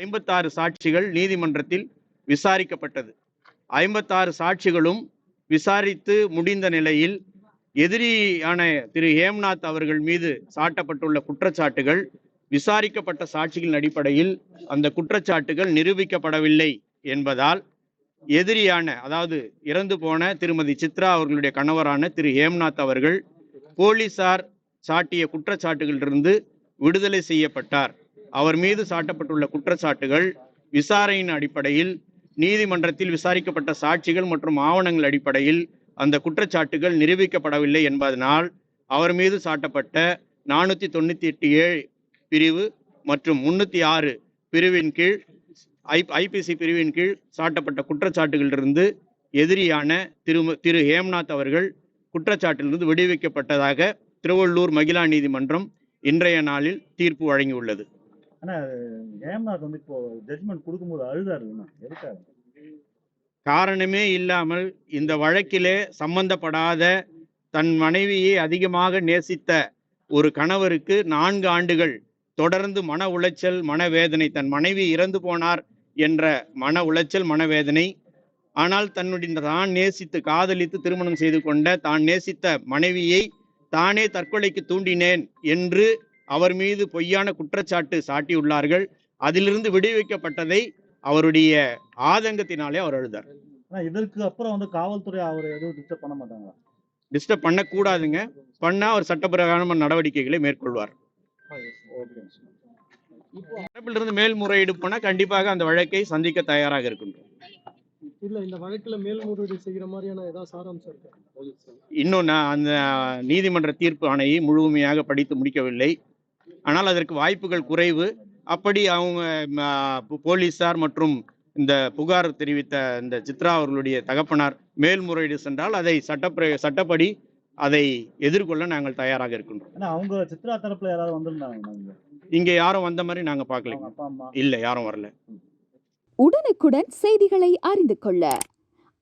ஐம்பத்தாறு சாட்சிகள் நீதிமன்றத்தில் விசாரிக்கப்பட்டது. ஐம்பத்தாறு சாட்சிகளும் விசாரித்து முடிந்த நிலையில் எதிரியான திரு ஹேம்நாத் அவர்கள் மீது சாட்டப்பட்டுள்ள குற்றச்சாட்டுகள் விசாரிக்கப்பட்ட சாட்சிகளின் அடிப்படையில் அந்த குற்றச்சாட்டுகள் நிரூபிக்கப்படவில்லை என்பதால் எதிரியான அதாவது இறந்து போன திருமதி சித்ரா அவர்களுடைய கணவரான திரு ஹேம்நாத் அவர்கள் போலீசார் சாட்டிய குற்றச்சாட்டுகளிலிருந்து விடுதலை செய்யப்பட்டார். அவர் மீது சாட்டப்பட்டுள்ள குற்றச்சாட்டுகள் விசாரணையின் அடிப்படையில் நீதிமன்றத்தில் விசாரிக்கப்பட்ட சாட்சிகள் மற்றும் ஆவணங்கள் அடிப்படையில் அந்த குற்றச்சாட்டுகள் நிரூபிக்கப்படவில்லை என்பதனால் அவர் மீது சாட்டப்பட்ட நானூற்றி தொண்ணூற்றி எட்டு ஏழு பிரிவு மற்றும் முன்னூற்றி ஆறு பிரிவின் கீழ் ஐ ஐபிசி பிரிவின் கீழ் சாட்டப்பட்ட குற்றச்சாட்டுகளிலிருந்து எதிரியான திரு திரு ஹேம்நாத் அவர்கள் குற்றச்சாட்டிலிருந்து விடுவிக்கப்பட்டதாக திருவள்ளூர் மகிழா நீதிமன்றம் இன்றைய நாளில் தீர்ப்பு வழங்கியுள்ளது. ஆனா ஹேம்நாத் வந்து இப்போ ஜட்மெண்ட் கொடுக்கும்போது அழுதாரு எதுக்காக? காரணமே இல்லாமல் இந்த வழக்கிலே சம்பந்தப்படாத தன் மனைவியை அதிகமாக நேசித்த ஒரு கணவருக்கு நான்கு ஆண்டுகள் தொடர்ந்து மன உளைச்சல் மனவேதனை தன் மனைவி இறந்து போனார் என்ற மன உளைச்சல் மனவேதனை ஆனால் தன்னுடைய தான் நேசித்து காதலித்து திருமணம் செய்து கொண்ட தான் நேசித்த மனைவியை தானே தற்கொலைக்கு தூண்டினேன் என்று அவர் மீது பொய்யான குற்றச்சாட்டு சாட்டியுள்ளார்கள். அதிலிருந்து விடுவிக்கப்பட்டதை அவருடைய ஆதங்கத்தினாலே அவர் அழுதார் ஆனா இதற்கு அப்புறம் வந்து காவல்துறை அவர் எதுவும் டிஸ்டர்ப் பண்ண மாட்டாங்களா டிஸ்டர்ப் பண்ணக்கூடாதுங்க. பண்ணா அவர் சட்டப்பிரகாரமான நடவடிக்கைகளை மேற்கொள்வார். தரப்பிலிருந்து மேல்முறையீடு போனா கண்டிப்பாக அந்த வழக்கை சந்திக்க தயாராக இருக்கின்றோம். இல்ல இந்த வழக்குல மேல்முறையீடு செய்யற மாதிரியான ஏதாவது சாராம்சம் இருக்கா? இன்னும் நான் அந்த நீதிமன்ற தீர்ப்பு ஆணையை முழுமையாக படித்து முடிக்கவில்லை. ஆனால் அதற்கு வாய்ப்புகள் குறைவு. அப்படி அவங்க போலீசார் மற்றும் இந்த புகார் தெரிவித்த இந்த சித்ரா அவர்களுடைய தகப்பனார் மேல்முறையீடு சென்றால் அதை சட்டப்பிர சட்டப்படி அதை எதிர்கொள்ள நாங்கள் தயாராக இருக்கின்றோம். அவங்க சித்ரா தரப்புல யாராவது வந்திருந்தாங்க இங்க? யாரும் வந்த மாதிரி நாங்க பார்க்கல. இல்ல யாரும் வரல. உடனுக்குடன் செய்திகளை அறிந்து கொள்ள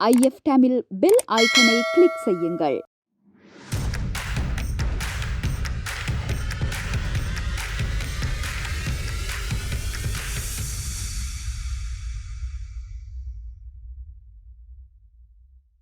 ஐஎஃப் தமிழ் பெல் ஐக்கனை கிளிக் செய்யுங்கள்.